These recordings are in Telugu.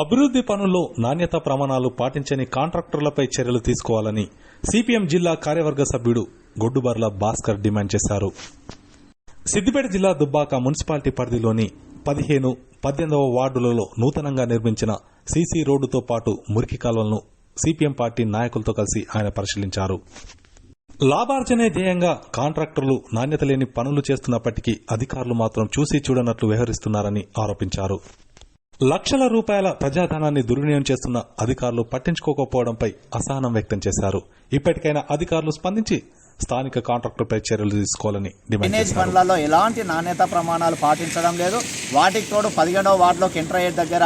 అభివృద్ది పనుల్లో నాణ్యత ప్రమాణాలు పాటించని కాంట్రాక్టర్లపై చర్యలు తీసుకోవాలని సిపిఎం జిల్లా కార్యవర్గ సభ్యుడు గొడ్డుబర్ల భాస్కర్ డిమాండ్ చేశారు. సిద్దిపేట జిల్లా దుబ్బాక మున్సిపాలిటీ పరిధిలోని పదిహేను పద్దెనిమిదవ వార్డులలో నూతనంగా నిర్మించిన సీసీ రోడ్డుతో పాటు మురికి కాలువలను సిపిఎం పార్టీ నాయకులతో కలిసి ఆయన పరిశీలించారు. లాభార్జనే ధ్యేయంగా కాంట్రాక్టర్లు నాణ్యత లేని పనులు చేస్తున్నప్పటికీ అధికారులు మాత్రం చూసి చూడనట్లు వ్యవహరిస్తున్నారని ఆరోపించారు. లక్షల రూపాయల ప్రజాధనాన్ని దుర్వినియోగం చేస్తున్న అధికారులు పట్టించుకోకపోవడంపై అసహనం వ్యక్తం చేశారు. ఇప్పటికైనా అధికారులు స్పందించి స్థానిక కాంట్రాక్టర్పై చర్యలు తీసుకోవాలని డిమాండ్ పనులలో ఎలాంటి నాణ్యత ప్రమాణాలు పాటించడం లేదు. వాటికి తోడు పదిహేడవ వార్డులోకి ఎంటర్ అయ్యే దగ్గర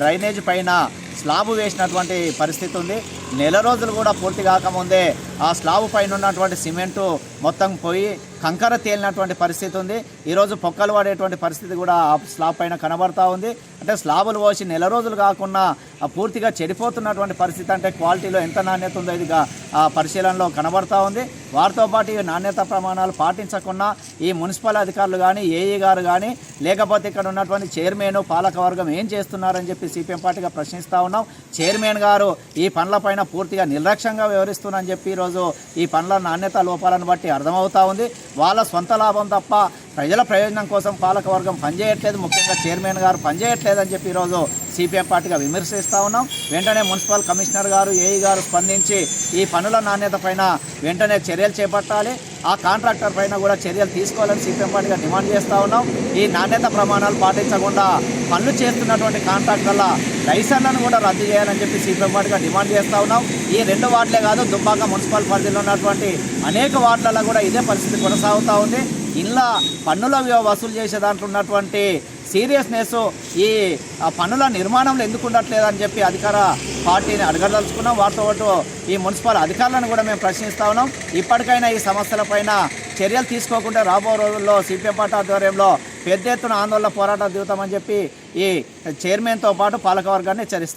డ్రైనేజ్ పైన స్లాబ్ వేసినటువంటి పరిస్థితి ఉంది. నెల రోజులు కూడా పూర్తి కాకముందే ఆ స్లాబ్ పైన ఉన్నటువంటి సిమెంటు మొత్తం పోయి కంకర తేలినటువంటి పరిస్థితి ఉంది. ఈరోజు పొక్కలు పడేటువంటి పరిస్థితి కూడా ఆ స్లాబ్ పైన కనబడతా ఉంది. అంటే స్లాబులు పోసి నెల రోజులు కాకుండా పూర్తిగా చెడిపోతున్నటువంటి పరిస్థితి అంటే క్వాలిటీలో ఎంత నాణ్యత ఉందో ఇదిగా ఆ పరిశీలనలో కనబడతా ఉంది. వారితో పాటు ఈ నాణ్యత ప్రమాణాలు పాటించకుండా ఈ మున్సిపల్ అధికారులు కానీ ఏఈ గారు కానీ లేకపోతే ఇక్కడ ఉన్నటువంటి చైర్మన్ పాలకవర్గం ఏం చేస్తున్నారని చెప్పి సిపిఎం పార్టీగా ప్రశ్నిస్తూ ఉన్నాం. చైర్మన్ గారు ఈ పనులపైన పూర్తిగా నిర్లక్ష్యంగా వ్యవహరిస్తున్నారని చెప్పి ఈరోజు ఈ పనుల నాణ్యత లోపాలను బట్టి అర్థమవుతా ఉంది. వాళ్ళ సొంత లాభం తప్ప ప్రజల ప్రయోజనం కోసం పాలకవర్గం పనిచేయట్లేదు. ముఖ్యంగా చైర్మన్ గారు పనిచేయట్లేదు అని చెప్పి ఈరోజు సిపిఎం పార్టీగా విమర్శిస్తూ ఉన్నాం. వెంటనే మున్సిపల్ కమిషనర్ గారు ఏఈ గారు స్పందించి ఈ పనుల నాణ్యత పైన వెంటనే చర్యలు చేపట్టాలి. ఆ కాంట్రాక్టర్ పైన కూడా చర్యలు తీసుకోవాలని సిపిఎం పార్టీగా డిమాండ్ చేస్తూ ఉన్నాం. ఈ నాణ్యత ప్రమాణాలు పాటించకుండా పనులు చేస్తున్నటువంటి కాంట్రాక్టర్ల లైసెన్లను కూడా రద్దు చేయాలని చెప్పి సిపిఎం పార్టీగా డిమాండ్ చేస్తూ ఉన్నాం. ఈ రెండు వార్డులే కాదు దుబ్బాక మున్సిపల్ పరిధిలో ఉన్నటువంటి అనేక వార్డులలో కూడా ఇదే పరిస్థితి కొనసాగుతూ ఉంది. ఇలా పన్నుల వసూలు చేసే దాంట్లో ఉన్నటువంటి సీరియస్నెస్ ఈ పన్నుల నిర్మాణంలో ఎందుకు ఉండట్లేదని చెప్పి అధికార పార్టీని అడగదలుచుకున్నాం. వాటితో పాటు ఈ మున్సిపల్ అధికారులను కూడా మేము ప్రశ్నిస్తా ఉన్నాం. ఇప్పటికైనా ఈ సమస్యలపైన చర్యలు తీసుకోకుండా రాబో రోజుల్లో సిపిఎం పార్టీ ఆధ్వర్యంలో పెద్ద ఎత్తున ఆందోళన పోరాటం దిగుతామని చెప్పి ఈ చైర్మన్తో పాటు పాలకవర్గాన్ని హెచ్చరిస్తాం